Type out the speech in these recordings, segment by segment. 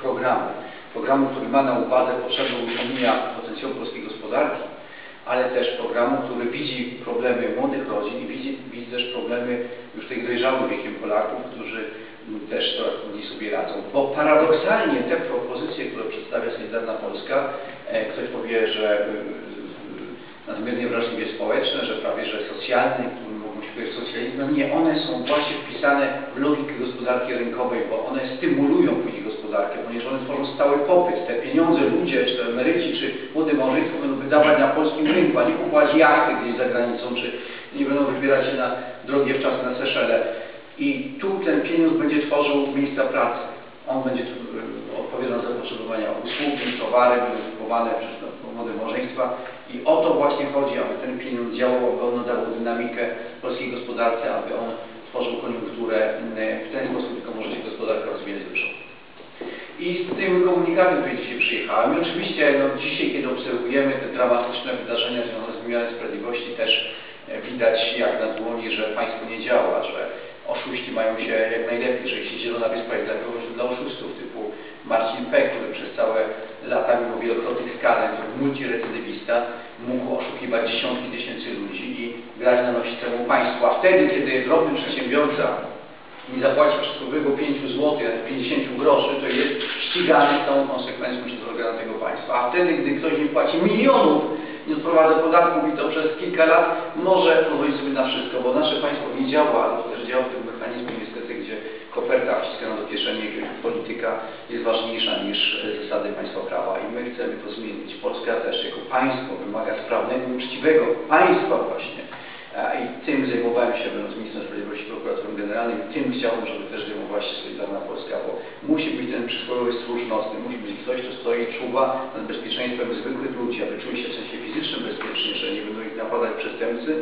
programu. Programu, który ma na uwadze potrzebę uruchomienia potencjału polskiej gospodarki, ale też programu, który widzi problemy młodych rodzin i widzi, widzi też problemy już tych dojrzałych wiekiem Polaków, którzy też coraz trudniej sobie radzą. Bo paradoksalnie te propozycje, które przedstawia Solidarna Polska, e, ktoś powie, że e, nadmiernie wrażliwie społeczne, że prawie że socjalne, powiedzieć socjalizmem. Nie, one są właśnie wpisane w logikę gospodarki rynkowej, bo one stymulują później gospodarkę, ponieważ one tworzą stały popyt. Te pieniądze ludzie, czy to emeryci, czy młode małżeństwo będą wydawać na polskim rynku, a nie kupować jachty gdzieś za granicą, czy nie będą wybierać się na drogie wczasy na Seszele. I tu ten pieniądz będzie tworzył miejsca pracy. On będzie odpowiadał za zapotrzebowania usługi, towary, będą kupowane przez no, młode małżeństwa. I o to właśnie chodzi, aby ten pieniądz działał, aby on nadawał dynamikę polskiej gospodarce, aby on tworzył koniunkturę. Y, W ten sposób tylko może się gospodarka rozwijać do. I z tym komunikatem tutaj dzisiaj przyjechałem. I oczywiście no, dzisiaj, kiedy obserwujemy te dramatyczne wydarzenia związane z wymiarem sprawiedliwości, też e, widać jak na dłoni, że państwo nie działa, że oszuści mają się jak najlepiej, że jeśli Zielona Wyspa jest dla kogoś dla oszustów, typu Marcin P., który przez całe lata, mimo wielokrotnych skarek, multirecydywista, mógł oszukiwać dziesiątki tysięcy ludzi i grać na nosi temu państwu. A wtedy, kiedy drobny przedsiębiorca nie zapłaci przysłowiowego 5 zł, 50 groszy, to jest ścigany z całą konsekwencją przez organy tego państwa. A wtedy, gdy ktoś nie płaci milionów, nie odprowadza podatków i to przez kilka lat, może pozwolić sobie na wszystko, bo nasze państwo nie działa, ale też działa w tym mechanizmie niestety, gdzie koperta jakiegoś polityka jest ważniejsza niż e, zasady państwa prawa i my chcemy to zmienić. Polska też jako państwo wymaga sprawnego, uczciwego państwa właśnie. I tym zajmowałem się, będąc ministrem sprawiedliwości, prokuratorem generalnym, i tym chciałbym, żeby też zajmowała się Solidarna Polska, bo musi być ten przysłowiowy stróż nocny, musi być ktoś, kto stoi i czuwa nad bezpieczeństwem zwykłych ludzi, aby czuli się w sensie fizycznym bezpiecznie, że nie będą ich napadać przestępcy,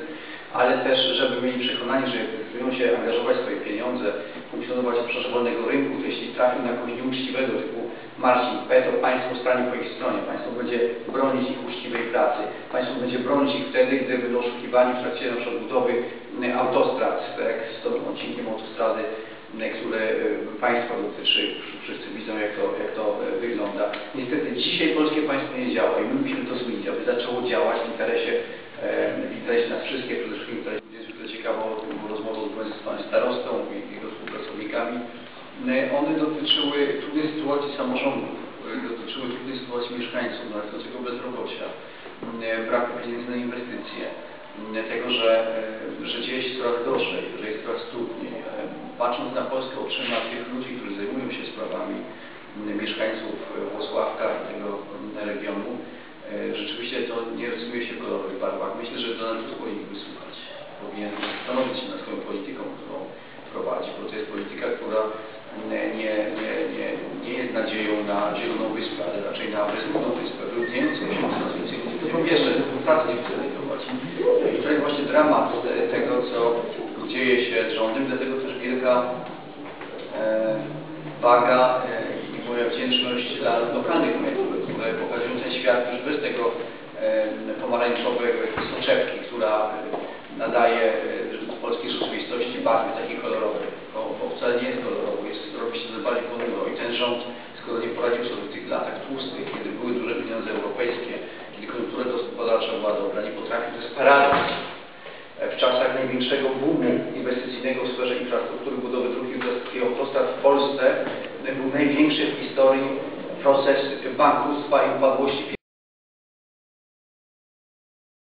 ale też, żeby mieli przekonanie, że decydują się angażować swoje pieniądze, funkcjonować obszarze wolnego rynku, to jeśli trafią na kogoś nieuczciwego typu Marcin P., to państwo stanie po ich stronie. Państwo będzie bronić ich uczciwej pracy. Państwo będzie bronić ich wtedy, gdy będą oszukiwani w trakcie na przykład budowy m, autostrad, tak, z tą odcinkiem autostrady, m, które e, państwa dotyczy. Wszyscy widzą, jak to, jak to wygląda. Niestety dzisiaj polskie państwo nie działa i my musimy to zmienić, aby zaczęło działać w interesie, interesie nas wszystkich, przede wszystkim w interesie niezwykle ciekawą rozmową z panem starostą i jego współpracownikami. E, One dotyczyły trudnej sytuacji samorządów, e, dotyczyły trudnej sytuacji mieszkańców, narastającego bezrobocia, e, braku pieniędzy na inwestycje, tego, że, że dzieje się coraz gorzej, że jest coraz trudniej. Patrząc na Polskę oczyma tych ludzi, którzy zajmują się sprawami mieszkańców Włocławka i tego m, regionu, e, rzeczywiście to nie rysuje się w kolorowych barwach. Myślę, że Donald Tusk powinien ich wysłuchać. Powinien zastanowić się nad swoją polityką, którą prowadzi, bo to jest polityka, która nie, nie, nie, nie, nie jest nadzieją na Zieloną Wyspę, ale raczej na bezludną Będziemy jeszcze pracy nie chce znajdować. I to jest właśnie dramat tego, co dzieje się z rządem, dlatego też wielka e, waga e, i moja wdzięczność dla lokalnych mediów, które pokazują ten świat już bez tego e, pomarańczowego jakiejś soczewki, która nadaje e, polskiej rzeczywistości barwy takie kolorowe, bo, bo wcale nie jest kolorowo, jest, robi się to bardziej ponuro i ten rząd, skoro nie poradził sobie w tych latach tłustych, kiedy były pieniądze europejskie, kiedy koniunktura gospodarcza była dobra, nie potrafił, to jest paradoks. E, W czasach największego boomu inwestycyjnego w sferze infrastruktury, budowy dróg i autostrad w Polsce e, był największy w historii proces bankructwa i upadłości